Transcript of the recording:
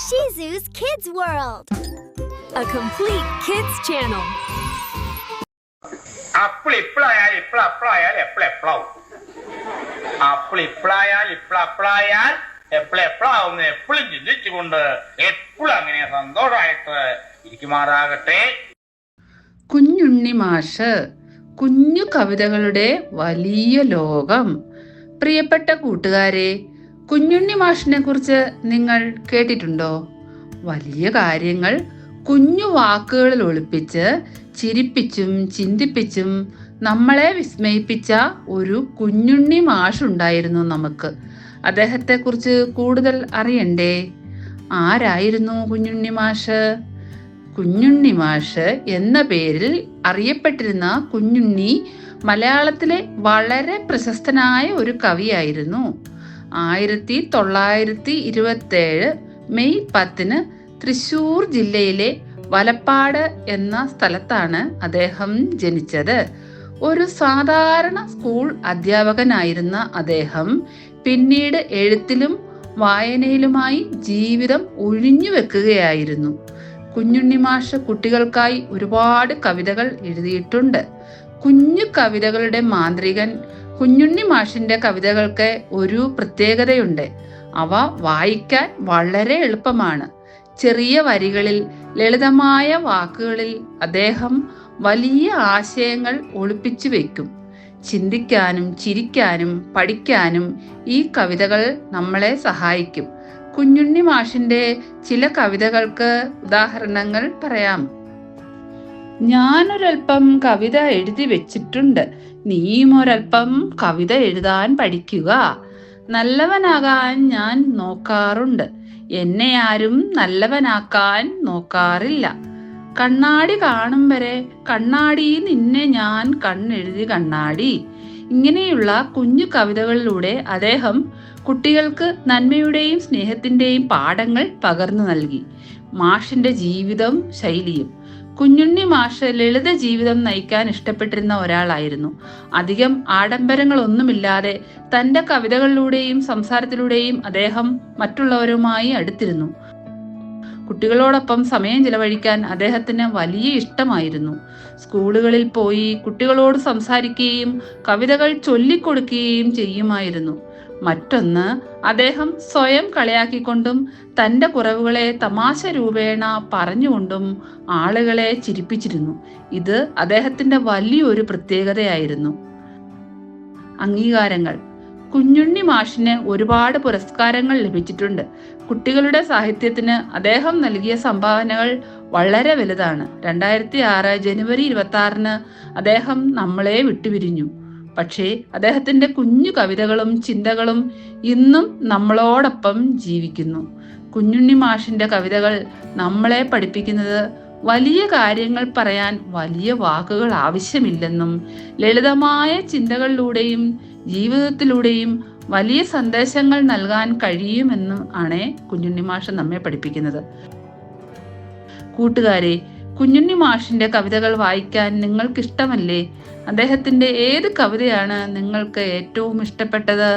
Shizu's Kids World. a complete kids channel. അപ്പോൾ ഇപ്പോഴായാൽ ഇപ്പോൾ അപ്പോഴായാൽ എപ്പോൾ എപ്പോഴാവും അപ്പോൾ ഇപ്പോഴായാൽ ഇപ്പോൾ അപ്പോഴായാൽ എപ്പോൾ എപ്പോഴാവുന്ന എപ്പോഴും ചിന്തിച്ചുകൊണ്ട് എപ്പോഴും അങ്ങനെ സന്തോഷമായിട്ട് ഇരിക്കുമാറാകട്ടെ കുഞ്ഞുണ്ണി മാഷ് കുഞ്ഞു കവിതകളുടെ വലിയ ലോകം പ്രിയപ്പെട്ട കൂട്ടുകാരെ കുഞ്ഞുണ്ണി മാഷിനെ കുറിച്ച് നിങ്ങൾ കേട്ടിട്ടുണ്ടോ? വലിയ കാര്യങ്ങൾ കുഞ്ഞു വാക്കുകളിൽ ഒളിപ്പിച്ച് ചിരിപ്പിച്ചും ചിന്തിപ്പിച്ചും നമ്മളെ വിസ്മയിപ്പിച്ച ഒരു കുഞ്ഞുണ്ണി മാഷുണ്ടായിരുന്നു നമുക്ക്. അദ്ദേഹത്തെ കുറിച്ച് കൂടുതൽ അറിയണ്ടേ? ആരായിരുന്നു കുഞ്ഞുണ്ണി മാഷ്? കുഞ്ഞുണ്ണി മാഷ് എന്ന പേരിൽ അറിയപ്പെട്ടിരുന്ന കുഞ്ഞുണ്ണി മലയാളത്തിലെ വളരെ പ്രശസ്തനായ ഒരു കവിയായിരുന്നു. ആയിരത്തി തൊള്ളായിരത്തി ഇരുപത്തേഴ് മെയ് പത്തിന് തൃശൂർ ജില്ലയിലെ വലപ്പാട് എന്ന സ്ഥലത്താണ് അദ്ദേഹം ജനിച്ചത്. ഒരു സാധാരണ സ്കൂൾ അധ്യാപകനായിരുന്ന അദ്ദേഹം പിന്നീട് എഴുത്തിലും വായനയിലുമായി ജീവിതം ഒഴിഞ്ഞു വെക്കുകയായിരുന്നു. കുഞ്ഞുണ്ണി കുട്ടികൾക്കായി ഒരുപാട് കവിതകൾ എഴുതിയിട്ടുണ്ട്. കുഞ്ഞു കവിതകളുടെ മാന്ത്രികൻ കുഞ്ഞുണ്ണി മാഷിന്റെ കവിതകൾക്ക് ഒരു പ്രത്യേകതയുണ്ട്. അവ വായിക്കാൻ വളരെ എളുപ്പമാണ്. ചെറിയ വരികളിൽ ലളിതമായ വാക്കുകളിൽ അദ്ദേഹം വലിയ ആശയങ്ങൾ ഒളിപ്പിച്ചു വെക്കും ചിന്തിക്കാനും ചിരിക്കാനും പഠിക്കാനും ഈ കവിതകൾ നമ്മളെ സഹായിക്കും. കുഞ്ഞുണ്ണി മാഷിന്റെ ചില കവിതകൾക്ക് ഉദാഹരണങ്ങൾ പറയാം. ഞാനൊരൽപ്പം കവിത എഴുതി വെച്ചിട്ടുണ്ട്. നീയും ഒരൽപ്പം കവിത എഴുതാൻ പഠിക്കുക. നല്ലവനാകാൻ ഞാൻ നോക്കാറുണ്ട്. എന്നെ ആരും നല്ലവനാക്കാൻ നോക്കാറില്ല. കണ്ണാടി കാണും വരെ കണ്ണാടി നിന്നെ ഞാൻ കണ്ണെഴുതി കണ്ണാടി. ഇങ്ങനെയുള്ള കുഞ്ഞു കവിതകളിലൂടെ അദ്ദേഹം കുട്ടികൾക്ക് നന്മയുടെയും സ്നേഹത്തിന്റെയും പാഠങ്ങൾ പകർന്നു നൽകി. മാഷിന്റെ ജീവിതം ശൈലിയും. കുഞ്ഞുണ്ണി മാഷ് ലളിത ജീവിതം നയിക്കാൻ ഇഷ്ടപ്പെട്ടിരുന്ന ഒരാളായിരുന്നു. അധികം ആഡംബരങ്ങളൊന്നുമില്ലാതെ തന്റെ കവിതകളിലൂടെയും സംസാരത്തിലൂടെയും അദ്ദേഹം മറ്റുള്ളവരുമായി അടുത്തിരുന്നു. കുട്ടികളോടൊപ്പം സമയം ചിലവഴിക്കാൻ അദ്ദേഹത്തിന് വലിയ ഇഷ്ടമായിരുന്നു. സ്കൂളുകളിൽ പോയി കുട്ടികളോട് സംസാരിക്കുകയും കവിതകൾ ചൊല്ലിക്കൊടുക്കുകയും ചെയ്യുമായിരുന്നു. മറ്റൊന്ന് അദ്ദേഹം സ്വയം കളിയാക്കിക്കൊണ്ടും തന്റെ കുറവുകളെ തമാശ രൂപേണ പറഞ്ഞുകൊണ്ടും ആളുകളെ ചിരിപ്പിച്ചിരുന്നു. ഇത് അദ്ദേഹത്തിന്റെ വലിയൊരു പ്രത്യേകതയായിരുന്നു. അംഗീകാരങ്ങൾ. കുഞ്ഞുണ്ണി മാഷിന് ഒരുപാട് പുരസ്കാരങ്ങൾ ലഭിച്ചിട്ടുണ്ട്. കുട്ടികളുടെ സാഹിത്യത്തിന് അദ്ദേഹം നൽകിയ സംഭാവനകൾ വളരെ വലുതാണ്. രണ്ടായിരത്തി ആറ് ജനുവരി ഇരുപത്തി ആറിന് അദ്ദേഹം നമ്മളെ വിട്ടുപിരിഞ്ഞു. പക്ഷേ അദ്ദേഹത്തിന്റെ കുഞ്ഞു കവിതകളും ചിന്തകളും ഇന്നും നമ്മളോടൊപ്പം ജീവിക്കുന്നു. കുഞ്ഞുണ്ണി മാഷിന്റെ കവിതകൾ നമ്മളെ പഠിപ്പിക്കുന്നത് വലിയ കാര്യങ്ങൾ പറയാൻ വലിയ വാക്കുകൾ ആവശ്യമില്ലെന്നും ലളിതമായ ചിന്തകളിലൂടെയും ജീവിതത്തിലൂടെയും വലിയ സന്ദേശങ്ങൾ നൽകാൻ കഴിയുമെന്നും ആണ് കുഞ്ഞുണ്ണി മാഷ് നമ്മെ പഠിപ്പിക്കുന്നത്. കൂട്ടുകാരെ കുഞ്ഞുണ്ണി മാഷിന്റെ കവിതകൾ വായിക്കാൻ നിങ്ങൾക്ക് ഇഷ്ടമല്ലേ അദ്ദേഹത്തിന്റെ ഏത് കവിതയാണ് നിങ്ങൾക്ക് ഏറ്റവും ഇഷ്ടപ്പെട്ടത്?